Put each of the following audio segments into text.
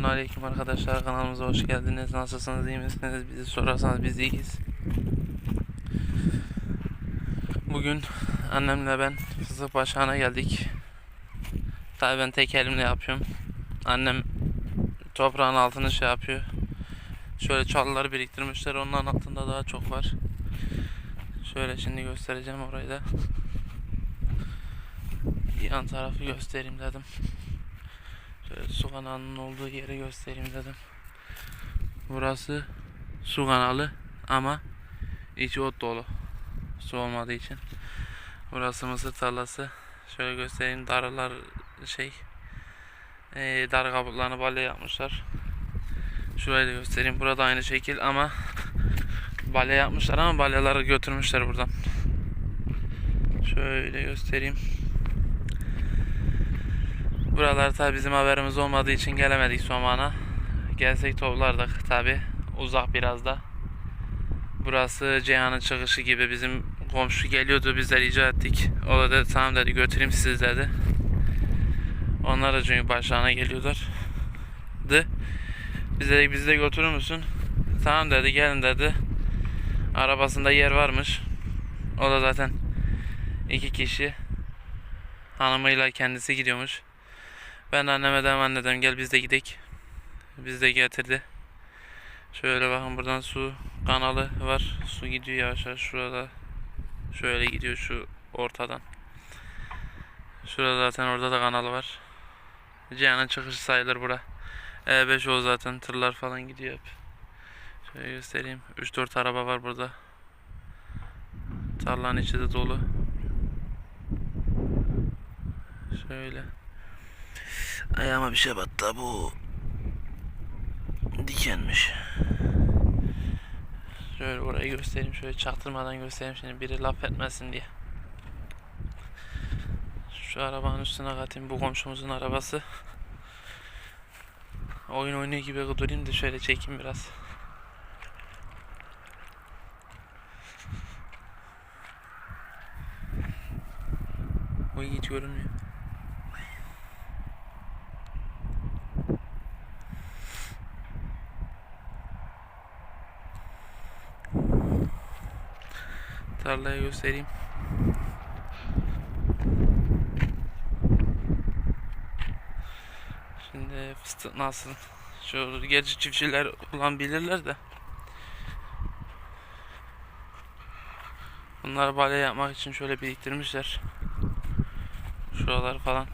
Selamun arkadaşlar kanalımıza hoş geldiniz. Nasılsınız iyi misiniz? Bizi sorarsanız biz iyiyiz. Bugün annemle ben Fıstık Başağı'na geldik. Tabii ben tek elimle yapıyorum. Annem toprağın altını şey yapıyor. Şöyle çalıları biriktirmişler. Onların altında daha çok var. Şöyle şimdi göstereceğim orayı da. Yan tarafı göstereyim dedim. Şöyle su kanalının olduğu yeri göstereyim dedim. Burası su kanalı ama içi ot dolu. Su olmadığı için. Burası mısır tarlası. Şöyle göstereyim darılar şey eee dar kabuklarını balya yapmışlar. Şurayı da göstereyim. Burada aynı şekil ama balya yapmışlar ama balyaları götürmüşler buradan. Şöyle göstereyim. Buralar tabi bizim haberimiz olmadığı için gelemedik Soma'na. Gelsek toplardık tabi. Uzak biraz da. Burası Ceyhan'ın çıkışı gibi bizim komşu geliyordu biz de rica ettik. O da dedi tamam dedi götüreyim siz dedi. Onlar da çünkü başlarına geliyorlar. De. Biz dedik bizi de götürür müsün? Tamam dedi gelin dedi. Arabasında yer varmış. O da zaten iki kişi. Hanımıyla kendisi gidiyormuş. Ben anneme dedim anne dedim gel biz de gidek. Biz de getirdi. Şöyle bakın buradan su kanalı var. Su gidiyor yavaş yavaş şurada. Şöyle gidiyor şu ortadan. Şurada zaten orada da kanalı var. Cihan'ın çıkışı sayılır bura. E5 o zaten tırlar falan gidiyor hep. Şöyle göstereyim. 3-4 araba var burada. Tarlanın içi de dolu. Şöyle. Ayağıma bir şey battı bu. Dikenmiş. Şöyle orayı göstereyim. Şöyle çaktırmadan göstereyim şimdi biri laf etmesin diye. Şu arabanın üstüne katayım. Bu komşumuzun arabası. Oyun oynuyor gibi durayım da şöyle çekeyim biraz. O hiç görünmüyor. Tarlayı göstereyim. Şimdi fıstık nasıl? Şu gerçi çiftçiler ulan bilirler de. Bunları balya yapmak için şöyle biriktirmişler. Şuralar falan.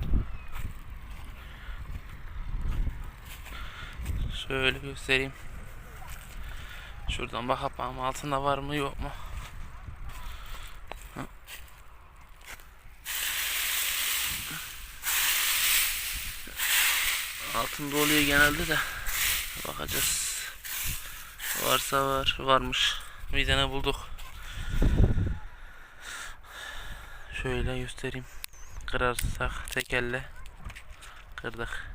Şöyle göstereyim. Şuradan bak bakalım altında var mı yok mu? Altında oluyor genelde de. Bakacağız. Varsa var. Varmış. Bir tane bulduk. Şöyle göstereyim. Kırarsak tek elle. Kırdık.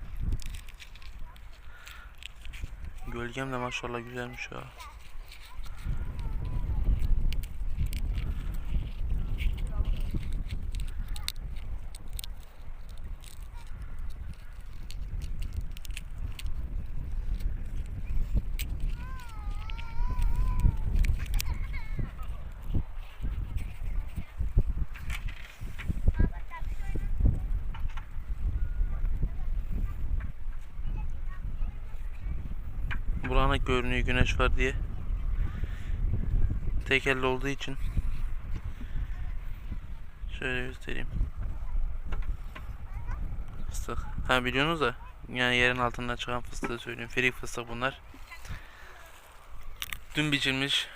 Gölgem de maşallah güzelmiş ya. Bulanık görünüyor güneş var diye. Tek elle olduğu için. Şöyle göstereyim. Fıstık. Ha biliyorsunuz da yani yerin altından çıkan fıstığı söyleyeyim. Ferik fıstık bunlar. Dün biçilmiş.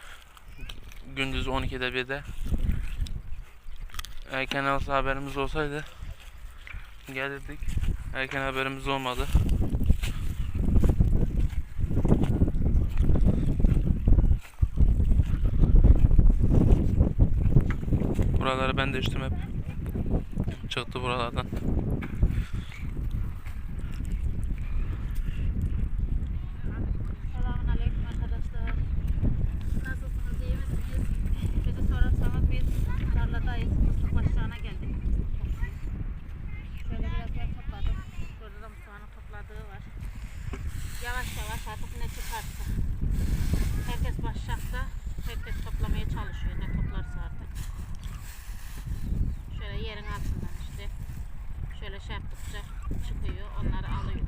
Gündüz 12'de bir de. Erken olsa haberimiz olsaydı gelirdik. Erken haberimiz olmadı. Ben içtim hep. Çıktı buralardan. Selamünaleyküm arkadaşlar. Nasılsınız, iyi misiniz? Bizi sorarsanız biz tarladayız. Musluk başlarına geldik. Şöyle biraz yer topladım. Şurada da Mustafa'nın topladığı var. Yavaş yavaş artık ne çıkarsa. Herkes başlayacaksa herkes toplamaya çalışıyor. Ne toplarsa artık. Şöyle yerin altından işte. Şöyle şey yaptıkça çıkıyor. Onları alıyor.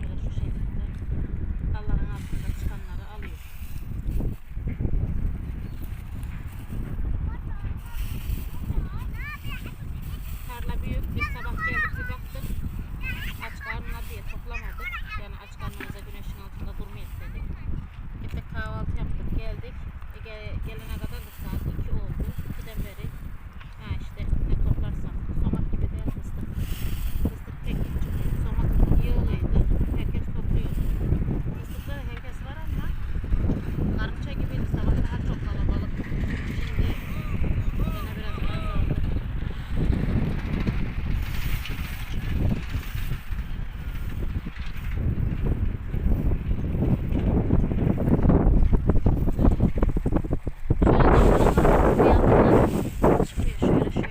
Şöyle şu şekilde. Dalların altında çıkanları alıyor. Tarla büyük. Biz sabah geldik bir baktık. Aç karnına diye toplamadık. Yani aç karnımıza güneşin altında durmayız dedik. Gittik kahvaltı yaptık geldik. E, ge- gelene kadar da saat 2 oldu. 2'den beri ha işte ne toplarsam somak gibi de fıstık. Fıstık tek tek çıkıyor. Somak yığılıydı. Herkes topluyordu. Fıstıkta da herkes var ama karınca gibiydi. Sabah daha çok kalabalık. Şimdi yine biraz azaldı. Şöyle bir yandan çıkıyor şöyle şöyle.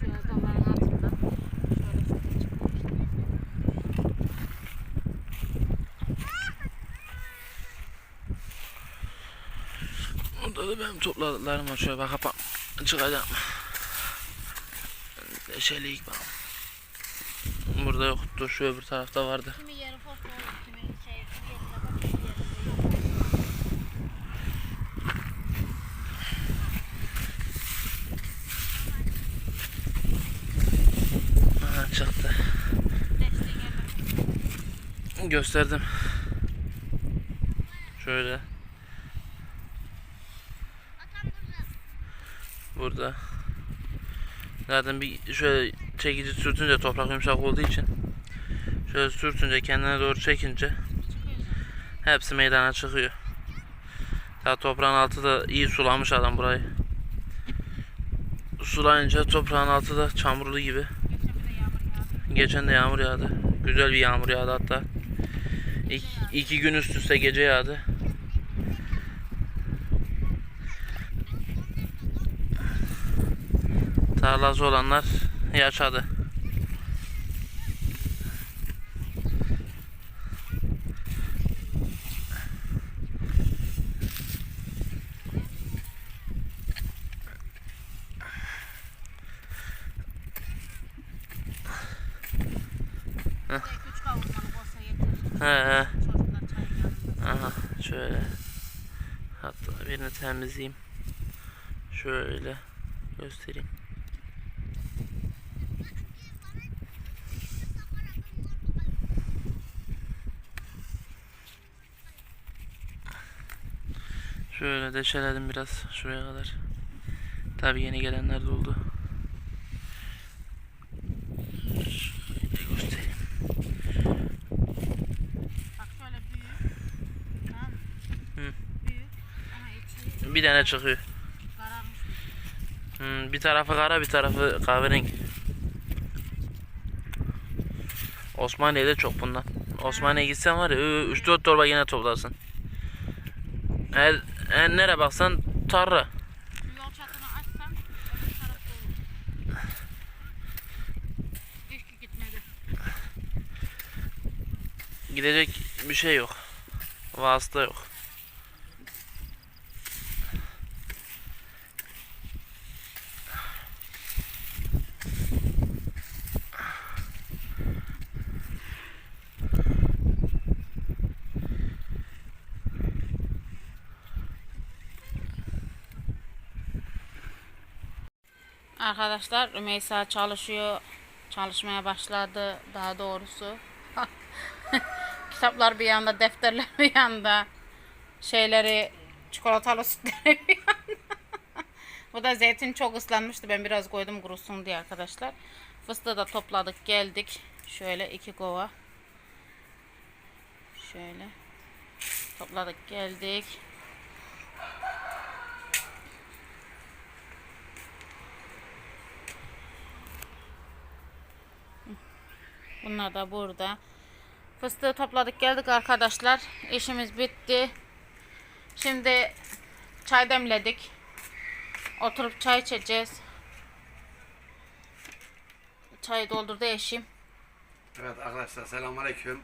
Şöyle dalların altında şöyle çıkıyor. Burada da benim topladıklarım var. Şöyle bak kapam. Çıkacağım. Leşelik bak. Burada yok. Dur şu öbür tarafta vardı. Kimi yeri fosfor, kimi şey. Aha çıktı. Gösterdim. Şöyle. Burada. Zaten bir şöyle çekici sürtünce toprak yumuşak olduğu için şöyle sürtünce kendine doğru çekince hepsi meydana çıkıyor. Daha toprağın altı da iyi sulamış adam burayı. Sulayınca toprağın altı da çamurlu gibi. Geçen de yağmur yağdı. Güzel bir yağmur yağdı hatta. İki, iki gün üst üste gece yağdı. Tarlası olanlar yaşadı. He he. Aha şöyle. Hatta birini temizleyeyim. Şöyle göstereyim. Şöyle deşeledim biraz şuraya kadar. Tabi yeni gelenler de oldu. Bir tane çıkıyor. Hmm, bir tarafı kara bir tarafı kahverengi. Osmaniye'de çok bundan. Osmaniye'ye gitsen var ya 3-4 torba yine toplarsın. Her, her nere baksan tarla. Yol çatını açsam öbür tarafta olur. Gitmedi. Gidecek bir şey yok. Vasıta yok. Arkadaşlar Rümeysa çalışıyor. Çalışmaya başladı daha doğrusu. Kitaplar bir yanda, defterler bir yanda. Şeyleri, çikolatalı sütleri bir yanda. Bu da zeytin çok ıslanmıştı. Ben biraz koydum kurusun diye arkadaşlar. Fıstığı da topladık geldik. Şöyle iki kova. Şöyle. Topladık geldik. Bunlar da burada. Fıstığı topladık geldik arkadaşlar. İşimiz bitti. Şimdi çay demledik. Oturup çay içeceğiz. Çayı doldurdu eşim. Evet arkadaşlar selamünaleyküm.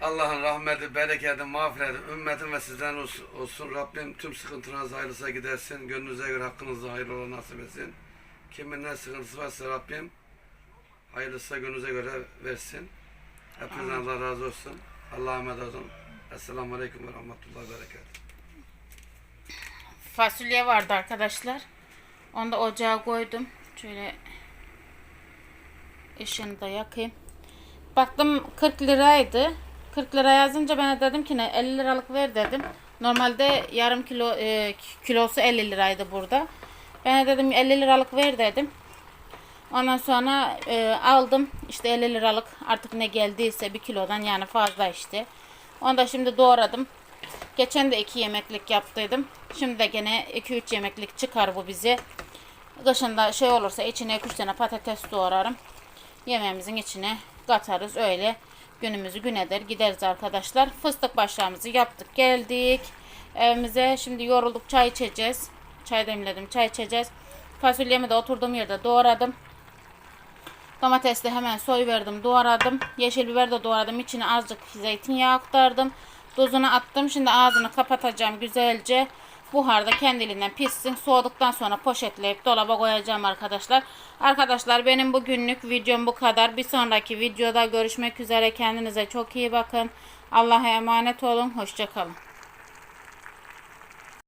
Allah'ın rahmeti, bereketi, mağfireti, ümmetin ve sizden olsun. Rabbim tüm sıkıntılarınızı hayırlısa gidersin. Gönlünüze göre hakkınızı hayırlı olan nasip etsin. Kimin ne sıkıntısı varsa Rabbim hayırlısa gönlünüze göre versin. Hepinizden Allah razı olsun. Allah'a emanet olun. Esselamu Aleyküm ve Rahmetullahi ve Berekatuhu. Fasulye vardı arkadaşlar. Onu da ocağa koydum. Şöyle ışığını da yakayım. Baktım 40 liraydı. 40 lira yazınca ben de dedim ki ne 50 liralık ver dedim. Normalde yarım kilo e, kilosu 50 liraydı burada. Ben de dedim 50 liralık ver dedim. Ondan sonra e, aldım işte 50 liralık artık ne geldiyse bir kilodan yani fazla işte. Onu da şimdi doğradım. Geçen de 2 yemeklik yaptıydım. Şimdi de gene 2-3 yemeklik çıkar bu bize. Kışında şey olursa içine 2-3 tane patates doğrarım. Yemeğimizin içine katarız öyle. Günümüzü gün eder gideriz arkadaşlar. Fıstık başlığımızı yaptık geldik. Evimize şimdi yorulduk çay içeceğiz. Çay demledim çay içeceğiz. Fasulyemi de oturduğum yerde doğradım. Domatesi de hemen soy verdim doğradım. Yeşil biber de doğradım. İçine azıcık zeytinyağı aktardım. Tuzunu attım. Şimdi ağzını kapatacağım güzelce. Buharda kendiliğinden pişsin. Soğuduktan sonra poşetleyip dolaba koyacağım arkadaşlar. Arkadaşlar benim bugünlük videom bu kadar. Bir sonraki videoda görüşmek üzere. Kendinize çok iyi bakın. Allah'a emanet olun. Hoşçakalın.